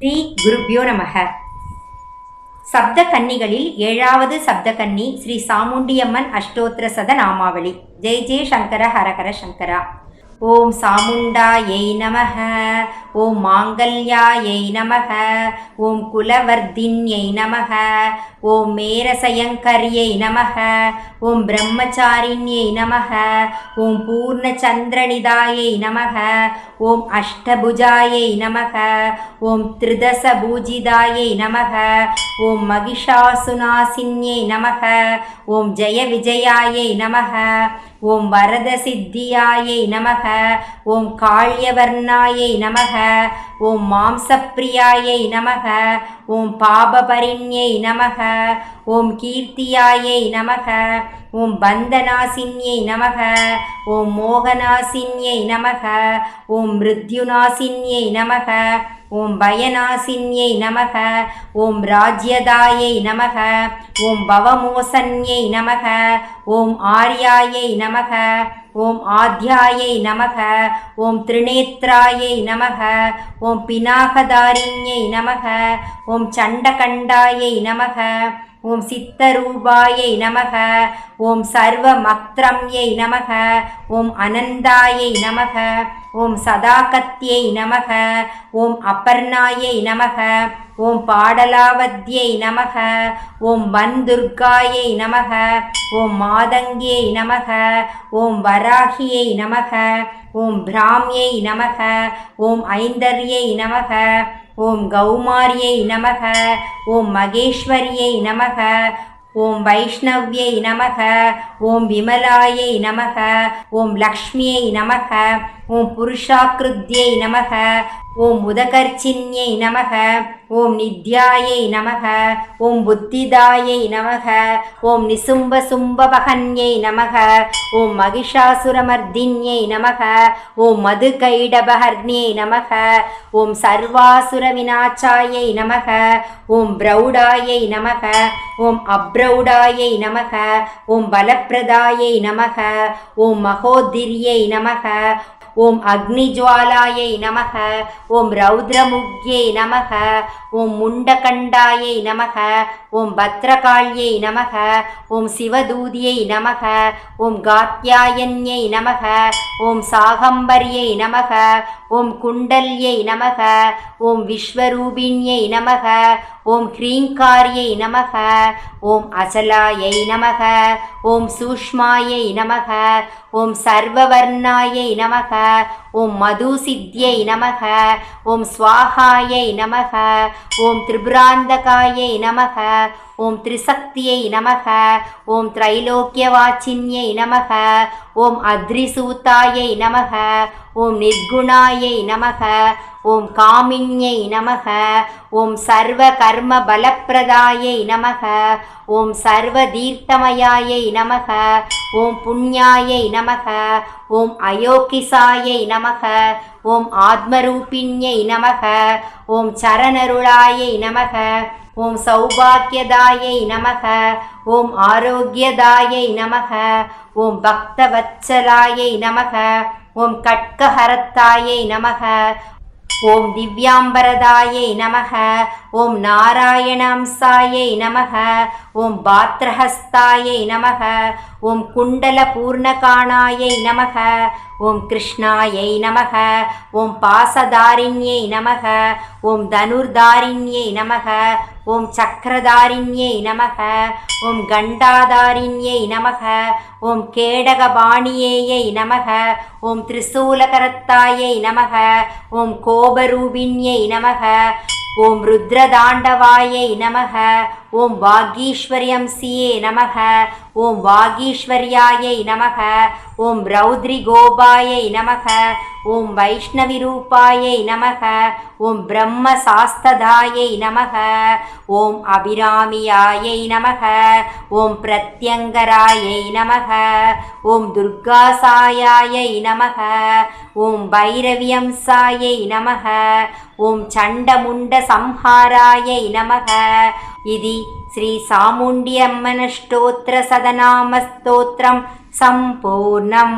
ஸ்ரீ குருபியோ நமக. சப்த கன்னிகளில் ஏழாவது சப்த கன்னி ஸ்ரீ சாமுண்டியம்மன் அஷ்டோத்திர சத நாமாவளி. ஜெய் ஜெய் சங்கர ஹரஹர சங்கரா. ஓம் சாமுண்டா ஏய் நமக. ஓம் மாங்கல்யாயை நமக ஓம் குலவர்தின்யை நமக ஓம் மேரசயங்கரியை நமக ஓம் பிரம்மச்சாரிண்யை நமக ஓம் பூர்ணச்சந்திரனிதாயை நமக ஓம் அஷ்டபுஜாயை நமக ஓம் திருதசபூஜிதாயை நமக ஓம் மகிஷாசுனாசின்யை நமக ஓம் ஜெய விஜயாயை நமக ஓம் வரத சித்தியாயை நமக ஓம் காள்யவர்ணாயை நமக ஓம் மாம்சப்பிரியாயை நமக ஓம் பாபபரிண்யை நமக ஓம் கீர்த்தியாயை நமக ஓம் பந்தநாசின்யை நமக ஓம் மோகநாசின்யை நமக ஓம் மிருத்யுநாசின்யை நமக ஓம் பயநாசின்யை நமக ஓம் ராஜ்யதாயை நமக ஓம் பவமோசன்யை நமக ஓம் ஆர்யாயை நமக ஓம் ஆத்யாயை நமக ஓம் திரிநேத்ராயை நமக ஓம் பினாகதாரிண்யை நமக ஓம் சண்டகண்டாயை நமக. ஓம் சித்தரூபாயை நமக ஓம் சர்வ மக்திரம்யை நமக ஓம் அனந்தாயை நமக ஓம் சதாகத்யை நமக ஓம் அப்பர்ணாயை நமக ஓம் பாடலாவத்யை நமக ஓம் வன்துர்காயை நமக ஓம் மாதங்கியை நமக ஓம் வராகியை நமக ஓம் பிராமியை நமக ஓம் ஐந்தர்யை நமக ஓம் கௌமாரியை நமக ஓம் மகேஸ்வரியை நமக ஓம் வைஷ்ணவ்யை நமக ஓம் விமலாயை நமக ஓம் லக்ஷ்மியை நமக. ஓம் புருஷாக்கிருத்யை நமக ஓம் உதகர்ச்சின்யை நமக ஓம் நித்யாயை நமக ஓம் புத்திதாயை நமக ஓம் நிசும்ப சும்பபகன்யை நமக ஓம் மகிஷாசுரமர்தின்யை நமக ஓம் மதுகைடபஹர்ணியை நமக ஓம் சர்வாசுர விநாச்சாயை நமக ஓம் பிரௌடாயை நமக ஓம் அப்ரௌடாயை நமக ஓம் பலப்பிரதாயை நமக ஓம் மகோதிரியை நமக ஓம் அக்னிஜுவாலாயை நமக ஓம் ரௌத்ரமுக்யை நமக ஓம் முண்டகண்டாயை நமக ஓம் பத்ரகாளியை நமக ஓம் சிவதூதியை நமக ஓம் காத்தியாயன்யை நமக ஓம் சாகம்பரியை நமக ஓம் குண்டல்யை நமக ஓம் விஸ்வரூபிணியை நமக ஓம் ஹ்ரீங்காரியை நமக ஓம் அசலாயை நமக ஓம் சூஷ்மாயை நமக ஓம் சர்வவர்ணாயை நமக ஓம் மதுசித்யை நமக ஓம் ஸ்வாகாயை நமக ஓம் திரிபுராந்தகாயை நமக ஓம் திரிசக்தியை நமக ஓம் திரைலோக்கியவாச்சின்யை நமக ஓம் அத்ரிசூத்தாயை நமக ஓம் நிர்குணாயை நமக ஓம் காமின்யை நமக ஓம் சர்வ கர்ம பலப்பிரதாயை நமக ஓம் சர்வ தீர்த்தமயாயை நமக ஓம் புண்ணியாயை நமக ஓம் அயோக்கிசாயை நமக ஓம் ஆத்மரூபிண்யை நமக ஓம் சரணருளாயை நமக ஓம் சௌபாக்கியதாயை நமக ஓம் ஆரோக்கியதாயை நமக ஓம் பக்தவத்சலாயை நமக ஓம் கட்கஹரத்தாயை நமக ஓம் திவ்யாம்பரதாயை நமக ஓம் நாராயணம்சாயை நமக ஓம் பாத்ரஹஸ்தாயை நமக ஓம் குண்டல பூர்ணகாணாயை நமக ஓம் கிருஷ்ணாயை நமக ஓம் பாசதாரிண்யை நமக ஓம் தனுர்தாரிண்யை நமக ஓம் சக்கரதாரிண்யை நமக ஓம் கண்டாதாரிண்யை நமக ஓம் கேடகபாணியேயை நமக ஓம் திரிசூலகரத்தாயை நமக ஓம் கோபரூபிண்யை நமக ஓம் ருத்ரதாண்டவாயை நமக ஓம் வாகீஸ்வரியம் சியே நமக. ஓம் வாகீஸ்வர்யாயை நமக. ஓம் ரௌத்ரி கோபாயை நமக. ஓம் வைஷ்ணவி ரூபாயை நமக. ஓம் பிரம்ம சாஸ்ததாயை நமக. ஓம் அபிராமியாயை நமக. ஓம் பிரத்யங்கராயை நமக. ஓம் துர்காசாயாயை நமக. ஓம் பைரவியம்சாயை நமக. ஓம் சண்டமுண்ட சம்ஹாராயை நமக. इति श्रीसामुण्ड्यम्मनष्टोत्रसदनामस्तोत्रं सम्पूर्णम्